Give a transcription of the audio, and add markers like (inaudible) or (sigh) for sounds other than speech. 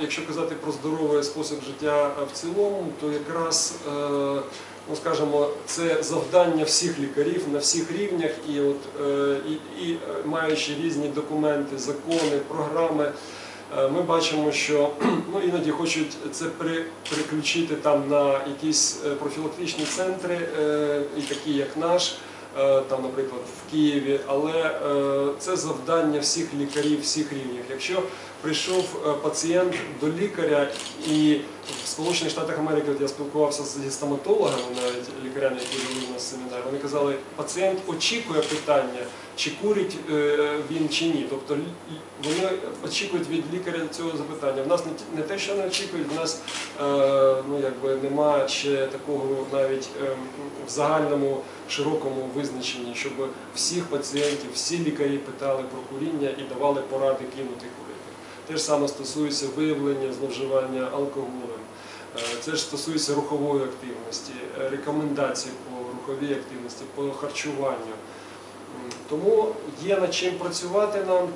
Якщо казати про здоровий спосіб життя е, в цілому, то якраз е, ну скажімо, це завдання всіх лікарів на всіх рівнях, і от е, і, і маючи різні документи, закони, програми. Ми бачимо, що (clears throat) ну, іноді хочуть це при, переключити там на якісь профілактичні центри, і такі як наш, там, наприклад, в Києві, але е, це завдання всіх лікарів, всіх рівнів. Якщо прийшов е, пацієнт до лікаря, і в Сполучених Штатах Америки от я спілкувався зі стоматологами, навіть лікарями, які вели у нас вони казали, пацієнт очікує питання, чи курить е, він чи ні. Тобто вони очікують від лікаря цього запитання. В нас не не те, що не очікують, в нас е, ну, якби немає ще такого навіть ем, в загальному широкому визначенні, щоб всіх пацієнтів, всі лікарі питали про куріння і давали поради кинути курити. Те ж саме стосується виявлення зловживання алкоголем. Е, Це ж стосується рухової активності, е, рекомендацій по руховій активності, по харчуванню. Тому є над чим працювати нам.